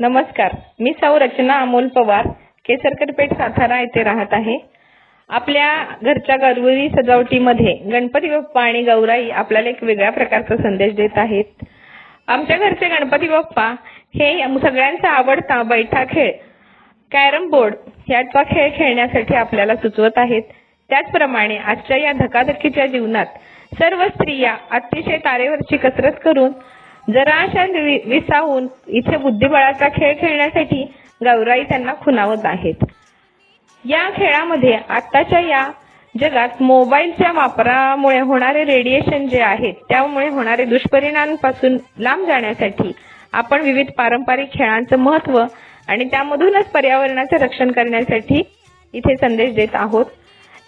नमस्कार. मी सौ रचना अमोल पवार केसरकरपेठ सातारा येथे राहत आहे. आपल्या घरच्या गौरी सजावटीमध्ये गणपती बाप्पा आणि गौराई आपल्याला एक वेगळ्या प्रकारचा संदेश देत आहेत. आमच्या घरचे गणपती बाप्पा हे सगळ्यांचा आवडता बैठा खेळ कॅरम बोर्ड याचा खेळ खेळण्यासाठी आपल्याला सुचवत आहेत. त्याचप्रमाणे आजच्या या धकाधकीच्या जीवनात सर्व स्त्रिया अतिशय तारेवरची कसरत करून जरा अशा विसावून इथे बुद्धिबळाचा खेळ खेळण्यासाठी गौराई त्यांना खुणावत आहेत. या खेळामध्ये आत्ताच्या या जगात मोबाईलच्या वापरामुळे होणारे रेडिएशन जे आहेत त्यामुळे होणारे दुष्परिणामांपासून लांब जाण्यासाठी आपण विविध पारंपरिक खेळांचं महत्त्व आणि त्यामधूनच पर्यावरणाचे रक्षण करण्यासाठी इथे संदेश देत आहोत.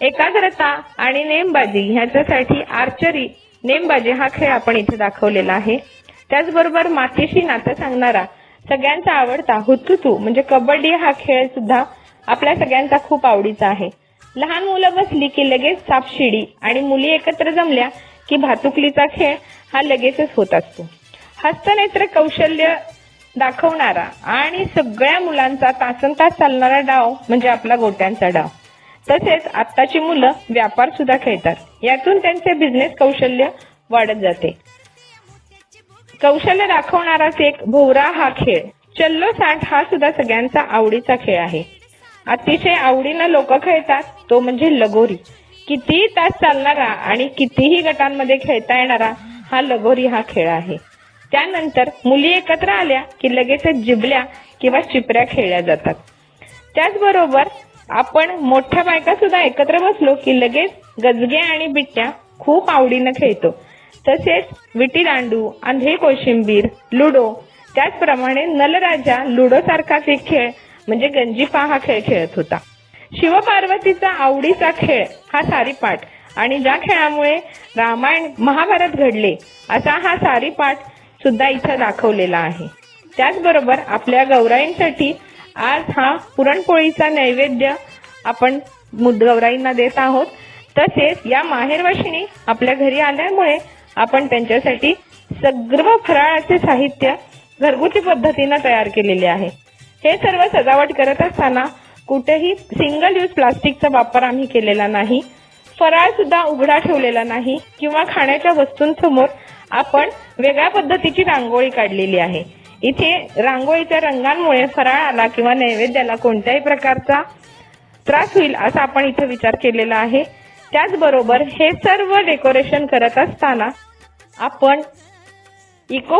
एकाग्रता आणि नेमबाजी ह्याच्यासाठी आर्चरी नेमबाजी हा खेळ आपण इथे दाखवलेला आहे. त्याचबरोबर मातीशी नातं सांगणारा सगळ्यांचा आवडता हुतुतू म्हणजे कबड्डी हा खेळ सुद्धा आपल्या सगळ्यांचा खूप आवडीचा आहे. लहान मुलं बसली की लगेच सापशिडी आणि मुली एकत्र जमल्या की भातुकलीचा खेळ हा लगेचच होत असतो. हस्तनेत्र कौशल्य दाखवणारा आणि सगळ्या मुलांचा तासन तास चालणारा डाव म्हणजे आपला गोट्यांचा डाव. तसेच आत्ताची मुलं व्यापार सुद्धा खेळतात. यातून त्यांचे बिझनेस कौशल्य वाढत जाते. कौशल्य दाखवणाराच एक भोवरा हा खेळ. चल्लो साठ हा सुद्धा सगळ्यांचा आवडीचा खेळ आहे. अतिशय आवडीनं लोक खेळतात तो म्हणजे लगोरी. कितीही तास चालणारा आणि कितीही गटांमध्ये खेळता येणारा हा लगोरी हा खेळ आहे. त्यानंतर मुली एकत्र आल्या की लगेचच जिबल्या किंवा चिपऱ्या खेळल्या जातात. त्याचबरोबर आपण मोठ्या बायका सुद्धा एकत्र बसलो की लगेच गजगे आणि बिट्ट्या खूप आवडीनं खेळतो. तसेच विटीदांडू आंधळी कोशिंबीर लुडो त्याचप्रमाणे नलराजा लुडो सारखाच एक खेळ म्हणजे गंजीफा हा खेळ खेळत होता. शिवपार्वतीचा आवडीचा खेळ हा सारीपाठ. आणि ज्या खेळामुळे रामायण महाभारत घडले असा हा सारीपाठ सुद्धा इथं दाखवलेला आहे. त्याचबरोबर आपल्या गौराईंसाठी आज हा पुरणपोळीचा नैवेद्य आपण गौराईंना देत आहोत. तसेच या माहेरवाशिणी आपल्या घरी आल्यामुळे आपण त्यांच्यासाठी सगळं फराळाचे साहित्य घरगुती पद्धतीनं तयार केलेले आहे. हे सर्व सजावट करत असताना कुठेही सिंगल यूज प्लास्टिकचा वापर आम्ही केलेला नाही. फराळ सुद्धा उघडा ठेवलेला नाही किंवा खाण्याच्या वस्तूंसमोर आपण वेगळ्या पद्धतीची रांगोळी काढलेली आहे. इथे रांगोळीच्या रंगांमुळे फराळाला किंवा नैवेद्याला कोणत्याही प्रकारचा त्रास होईल असा आपण इथे विचार केलेला आहे. त्याचबरोबर हे सर्व डेकोरेशन करत असताना आपण इको